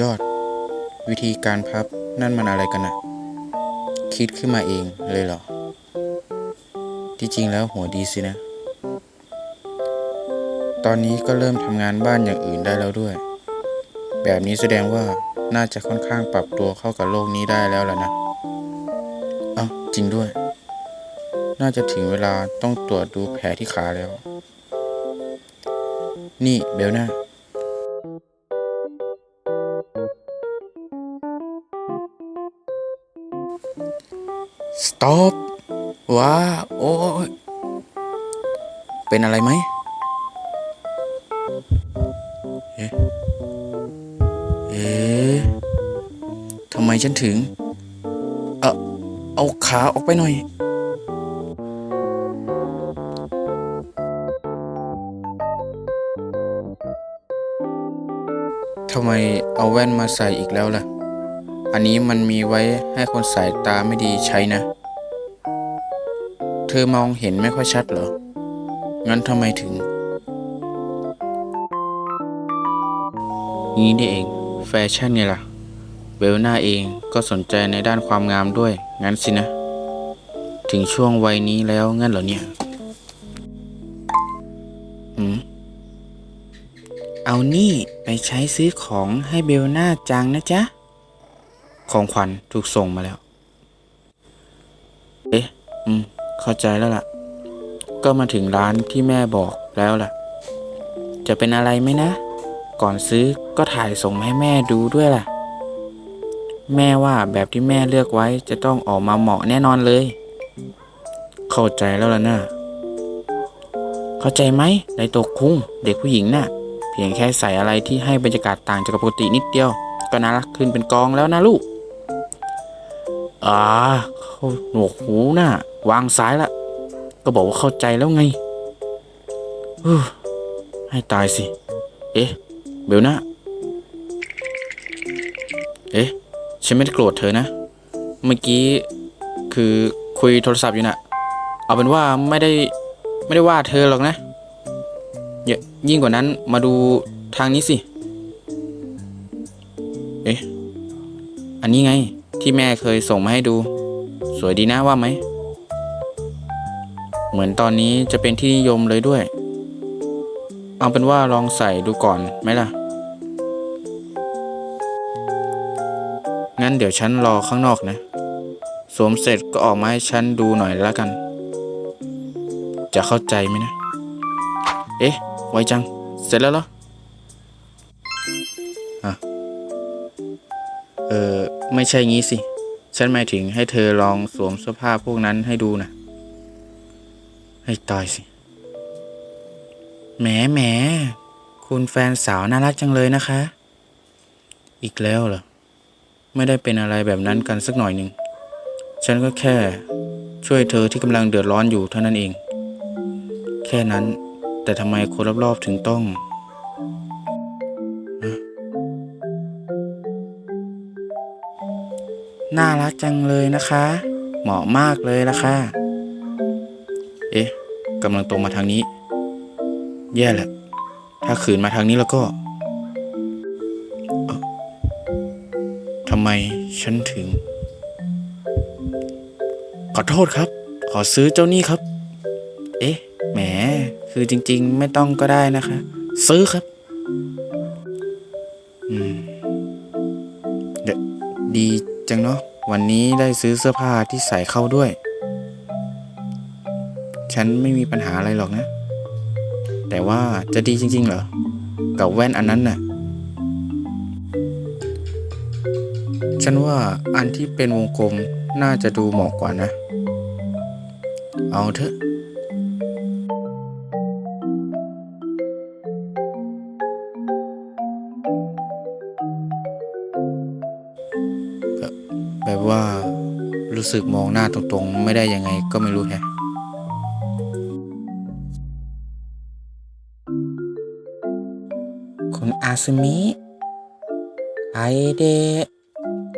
อดยอด วิธีการพับนั่นมันอะไรกันนะคิดขึ้นมาเองเลยเหรอ ที่จริงแล้วหัวดีสินะ ตอนนี้ก็เริ่มทำงานบ้านอย่างอื่นได้แล้วด้วย แบบนี้แสดงว่าน่าจะค่อนข้างปรับตัวเข้ากับโลกนี้ได้แล้วล่ะนะเอ้าจริงด้วย น่าจะถึงเวลาต้องตรวจดูแผลที่ขาแล้ว นี่เบลน่า ต็อปว้า โอ้ยเป็นอะไรไหมเอ๊ะเอ๊ะทำไมฉันถึง เออเอาขาออกไปหน่อยทำไมเอาแว่นมาใส่อีกแล้วล่ะ อันนี้มันมีไว้ให้คนสายตาไม่ดีใช้นะ เธอมองเห็นไม่ค่อยชัดเหรอ งั้นทำไมถึง นี้นี่เอง แฟชั่นไงล่ะเบลน่าเองก็สนใจในด้านความงามด้วย งั้นสินะ ถึงช่วงวัยนี้แล้วงั้นเหรอเนี่ยหืม เอานี่ไปใช้ซื้อของให้เบลน่าจังนะจ๊ะ ของขวัญถูกส่งมาแล้ว เอ๊ะ อืม เข้าใจแล้วล่ะ ก็มาถึงร้านที่แม่บอกแล้วล่ะ จะเป็นอะไรไหมนะ ก่อนซื้อก็ถ่ายส่งให้แม่ดูด้วยล่ะ แม่ว่าแบบที่แม่เลือกไว้จะต้องออกมาเหมาะแน่นอนเลย เข้าใจแล้วล่ะนะเข้าใจไหมไดโตะคุ้งเด็กผู้หญิงน่ะ เพียงแค่ใส่อะไรที่ให้บรรยากาศต่างจากปกตินิดเดียว ก็น่ารักขึ้นเป็นกองแล้วนะลูก อ่า เข้าหนวกหูน่ะวางซ้ายละ ก็บอกว่าเข้าใจแล้วไงฮู้ให้ตายสิ เอ๊ะ เบลนะเอ๊ะ ฉันไม่ได้โกรธเธอนะ เมื่อกี้คือคุยโทรศัพท์อยู่น่ะ เอาเป็นว่าไม่ได้ไม่ได้ว่าเธอหรอกนะยยิ่งกว่านั้นมาดูทางนี้สิ เอ๊ะ อันนี้ไงที่แม่เคยส่งมาให้ดู สวยดีนะว่าไหม เหมือนตอนนี้จะเป็นที่นิยมเลยด้วย เอาเป็นว่าลองใส่ดูก่อนไหมล่ะ งั้นเดี๋ยวฉันรอข้างนอกนะ สวมเสร็จก็ออกมาให้ฉันดูหน่อยแล้วกัน จะเข้าใจไหมนะ เอ๊ะ ไวจัง เสร็จแล้วเหรออะเออไม่ใช่งี้สิ ฉันหมายถึงให้เธอลองสวมเสื้อผ้าพวกนั้นให้ดูนะให้ตายสิ แหมแหม คุณแฟนสาวน่ารักจังเลยนะคะ อีกแล้วเหรอ ไม่ได้เป็นอะไรแบบนั้นกันสักหน่อยหนึ่ง ฉันก็แค่ช่วยเธอที่กำลังเดือดร้อนอยู่เท่านั้นเอง แค่นั้น แต่ทำไมคนรอบๆถึงต้อง น่ารักจังเลยนะคะ เหมาะมากเลยละค่ะ เอ๊ะกำลังตรงมาทางนี้ แย่แหละ ถ้าขืนมาทางนี้แล้วก็ทำไมฉันถึง ขอโทษครับ ขอซื้อเจ้านี่ครับ เอ๊ะ แหม คือจริง ๆ ไม่ต้องก็ได้นะคะ ซื้อครับ วันนี้ได้ซื้อเสื้อผ้าที่ใส่เข้าด้วย ฉันไม่มีปัญหาอะไรหรอกนะ แต่ว่าจะดีจริง ๆ เหรอ กับแว่นอันนั้นน่ะ ฉันว่าอันที่เป็นวงกลมน่าจะดูเหมาะกว่านะ เอาเถอะ แบบว่ารู้สึกมองหน้าตรงๆ ไม่ได้ยังไงก็ไม่รู้แฮะคุณอาซึมิไอเดะ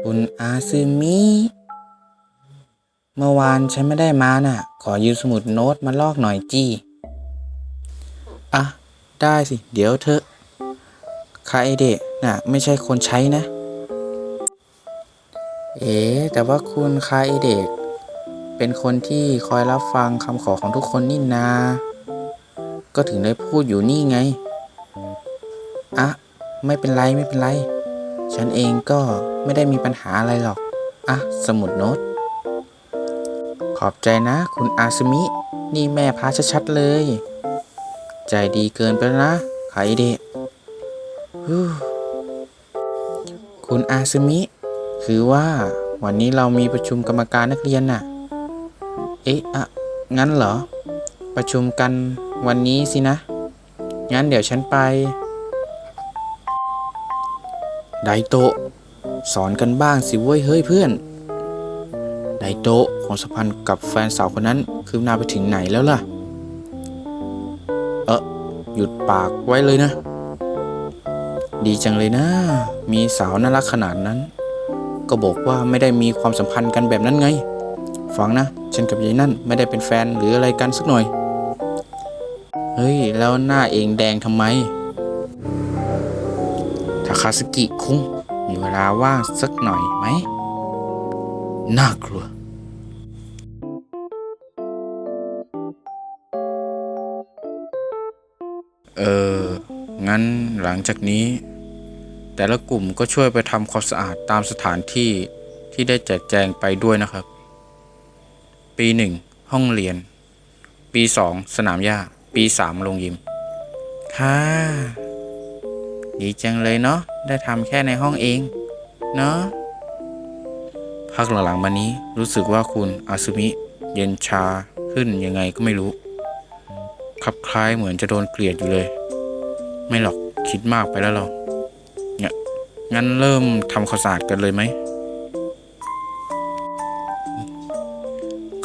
คุณอาซึมิเมื่อวานฉันไม่ได้มาน่ะ ขอยืมสมุดโน้ตมาลอกหน่อยจี้ อะ ได้สิ เดี๋ยวเธอคาไอเดะน่ะ ไม่ใช่คนใช้นะ เอ๋แต่ว่าคุณคาไอเด็ก เป็นคนที่คอยรับฟังคำขอของทุกคนนี่นา ก็ถึงได้พูดอยู่นี่ไงอะไม่เป็นไรไม่เป็นไร ฉันเองก็ไม่ได้มีปัญหาอะไรหรอก อะ สมุดโน้ต ขอบใจนะ คุณอาซมิ นี่แม่พาชัดๆเลย ใจดีเกินไปแล้วนะไคเดะฮู้คุณอาซมิ คือว่าวันนี้เรามีประชุมกรรมการนักเรียนน่ะ เอ๊ะอะงั้นเหรอ ประชุมกันวันนี้สินะ งั้นเดี๋ยวฉันไป ไดโตะสอนกันบ้างสิเว้ยเฮ้ยเพื่อน ไดโตะของสัมพันธ์กับแฟนสาวคนนั้นคืบหน้าไปถึงไหนแล้วล่ะ เออหยุดปากไว้เลยนะ ดีจังเลยนะ มีสาวน่ารักขนาดนั้น ก็บอกว่าไม่ได้มีความสัมพันธ์กันแบบนั้นไง ฟังนะ ฉันกับยายนั่นไม่ได้เป็นแฟนหรืออะไรกันสักหน่อย เฮ้ย แล้วหน้าเองแดงทำไม ทาคาสกิคุงมีเวลาว่างสักหน่อยไหม น่ากลัวเออ งั้นหลังจากนี้ แต่ละกลุ่มก็ช่วยไปทำความสะอาดตามสถานที่ที่ได้แจกแจงไปด้วยนะครับ ปีหนึ่งห้องเรียน ปีสองสนามหญ้า ปีสามโรงยิม ค่ะ ดีจังเลยเนาะ ได้ทำแค่ในห้องเอง เนาะพักหลังๆมานี้รู้สึกว่าคุณอาซึมิ เย็นชาขึ้นยังไงก็ไม่รู้คลับคล้ายเหมือนจะโดนเกลียดอยู่เลย ไม่หรอกคิดมากไปแล้วเราเนี่ย งั้นเริ่มทำความสาดกันเลยไหม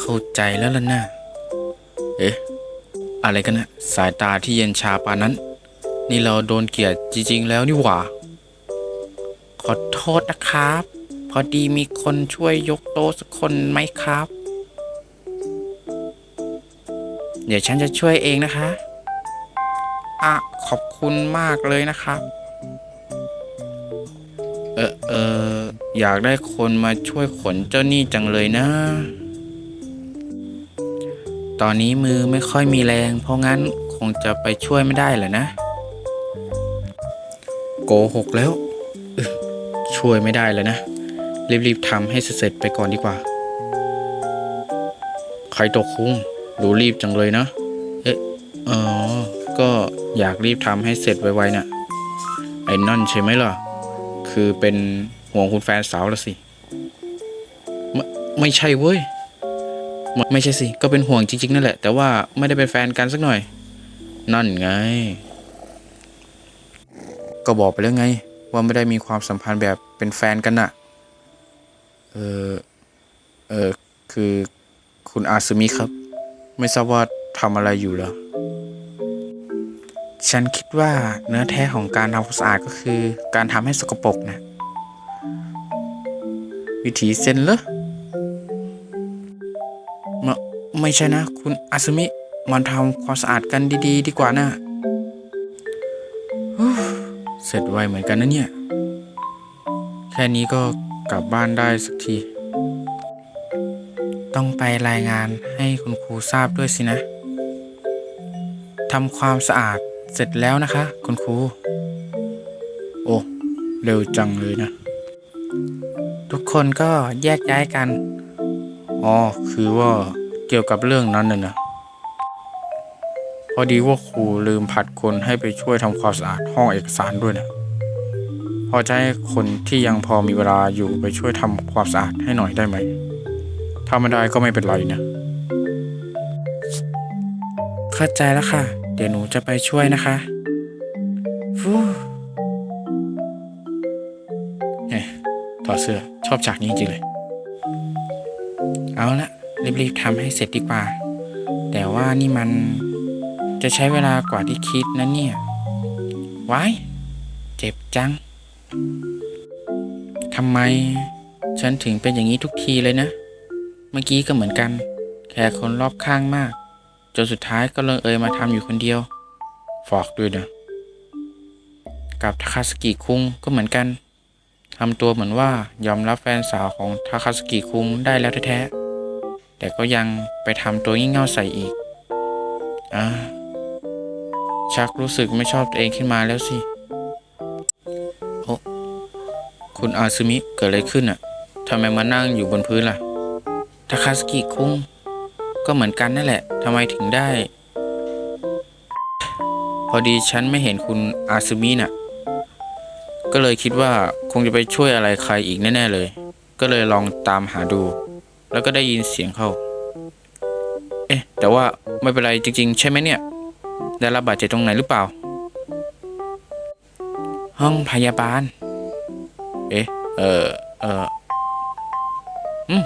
เข้าใจแล้วล่ะนะเอ๊ะ อะไรกันนะสายตาที่เย็นชาปานนั้น นี่เราโดนเกลียดจริง ๆ แล้วนี่หว่า ขอโทษนะครับ พอดีมีคนช่วยยกโต๊ะสักคนไหมครับ เดี๋ยวฉันจะช่วยเองนะคะ อะ ขอบคุณมากเลยนะครับ อยากได้คนมาช่วยขนเจ้าหนี้จังเลยนะ ตอนนี้มือไม่ค่อยมีแรง เพราะงั้นคงจะไปช่วยไม่ได้แหละนะ โกหกแล้ว ช่วยไม่ได้แล้วนะ รีบๆทำให้เสร็จไปก่อนดีกว่า ใครตกคุ้งดูรีบจังเลยนะ เอ๊ะอ๋อ ก็อยากรีบทำให้เสร็จไวๆน่ะไอ้นั่นใช่ไหมล่ะ คือเป็น ห่วงคุณแฟนสาวละสิไม่ไม่ใช่เว้ย ไม่ใช่สิ ก็เป็นห่วงจริง ๆ นั่นแหละ แต่ว่าไม่ได้เป็นแฟนกันสักหน่อย นั่นไง ก็บอกไปแล้วไง ว่าไม่ได้มีความสัมพันธ์แบบเป็นแฟนกันน่ะ เออ เออ คือคุณอาซึมิครับ ไม่ทราบว่าทำอะไรอยู่เหรอ ฉันคิดว่าเนื้อแท้ของการทำความสะอาดก็คือ การทำให้สกปรกนะ วิธีเซนเหรอไม่ไม่ใช่นะ คุณอาซึมิมันทำความสะอาดกันดี ๆ ดีกว่านะเสร็จไวเหมือนกันนะเนี่ย แค่นี้ก็กลับบ้านได้สักที ต้องไปรายงานให้คุณครูทราบด้วยสินะทำความสะอาดเสร็จแล้วนะคะ คุณครู โอ้ เร็วจังเลยนะ ทุกคนก็แยกย้ายกัน อ๋อ คือว่าเกี่ยวกับเรื่องนั้นน่ะนะ พอดีว่าครูลืมผัดคนให้ไปช่วยทำความสะอาดห้องเอกสารด้วยนะ พอจะให้คนที่ยังพอมีเวลาอยู่ไปช่วยทำความสะอาดให้หน่อยได้ไหม ถ้าไม่ได้ก็ไม่เป็นไรนะ เข้าใจแล้วค่ะ เดี๋ยวหนูจะไปช่วยนะคะฟู ดเสื้อชอบฉากนี้จริงๆเลย เอาละรีบๆทำให้เสร็จดีกว่า แต่ว่านี่มันจะใช้เวลากว่าที่คิดนะเนี่ยว้ายเจ็บจังทำไม ฉันถึงเป็นอย่างนี้ทุกทีเลยนะ เมื่อกี้ก็เหมือนกัน แค่คนรอบข้างมาก จนสุดท้ายก็เลงเอยมาทำอยู่คนเดียวฝากด้วยนะ กับทาคาสกิคุงก็เหมือนกัน ทำตัวเหมือนว่ายอมรับแฟนสาวของทาคาสกิคุงได้แล้วแท้ๆแต่ก็ยังไปทำตัวงี่เง่าใส่อีกอ่าชักรู้สึกไม่ชอบตัวเองขึ้นมาแล้วสิโอ้คุณอาซึมิเกิดอะไรขึ้นอะทำไมมานั่งอยู่บนพื้นล่ะทาคาสกิคุงก็เหมือนกันนั่นแหละทำไมถึงได้ พอดีฉันไม่เห็นคุณอาซึมิน่ะ ก็เลยคิดว่าคงจะไปช่วยอะไรใครอีกแน่ๆเลย ก็เลยลองตามหาดู แล้วก็ได้ยินเสียงเข้า เอ๊ะ แต่ว่าไม่เป็นไรจริง ๆ ใช่ไหมเนี่ย ได้รับบาดเจ็บตรงไหนหรือเปล่า ห้องพยาบาล เอ๊ะ เออเอออืม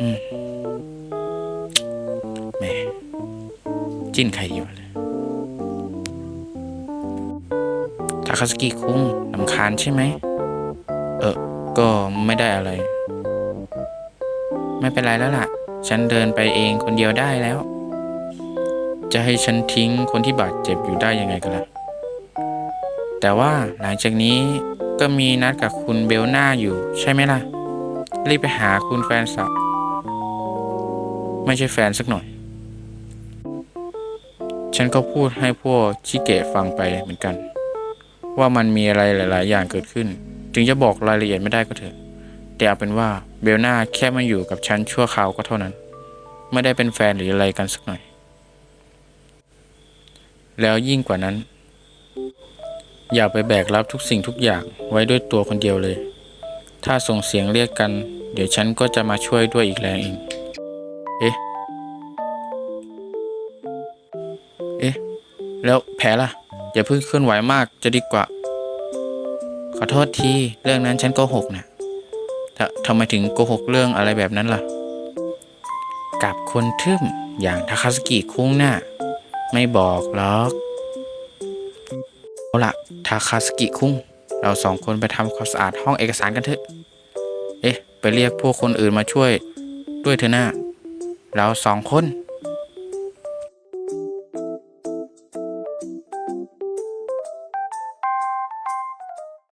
อืมแหมจิ้นใครอยู่เลย คาสกิคุงลำคาญใช่ไหม เออ ก็ไม่ได้อะไร ไม่เป็นไรแล้วล่ะ ฉันเดินไปเองคนเดียวได้แล้ว จะให้ฉันทิ้งคนที่บาดเจ็บอยู่ได้ยังไงกันล่ะ แต่ว่าหลังจากนี้ก็มีนัดกับคุณเบลนาอยู่ใช่ไหมล่ะ รีบไปหาคุณแฟนสาวไม่ใช่แฟนสักหน่อย ฉันก็พูดให้พวกชิเกะฟังไปเหมือนกัน ว่ามันมีอะไรหลาย ๆ อย่างเกิดขึ้น ถึงจะบอกรายละเอียดไม่ได้ก็เถอะ แต่เอาเป็นว่าเบลนาแค่มาอยู่กับฉันชั่วคราวก็เท่านั้น ไม่ได้เป็นแฟนหรืออะไรกันสักหน่อย แล้วยิ่งกว่านั้น อย่าไปแบกรับทุกสิ่งทุกอย่างไว้ด้วยตัวคนเดียวเลย ถ้าส่งเสียงเรียกกัน เดี๋ยวฉันก็จะมาช่วยด้วยอีกแรงเอง เอ๊ะ เอ๊ะ แล้วแผลล่ะ อย่าเพิ่งเคลื่อนไหวมากจะดีกว่า ขอโทษทีเรื่องนั้นฉันโกหกนะททำไมถึงโกหกเรื่องอะไรแบบนั้นล่ะ กับคนทึ่มอย่างทาคาสกิคุ้งน่ะไม่บอกหรอกเอาละทาคาสกิคุ้ง เราสองคนไปทำความสะอาดห้องเอกสารกันเถอะ เอ๊ะ ไปเรียกพวกคนอื่นมาช่วยด้วยเถอะนะเราสองคน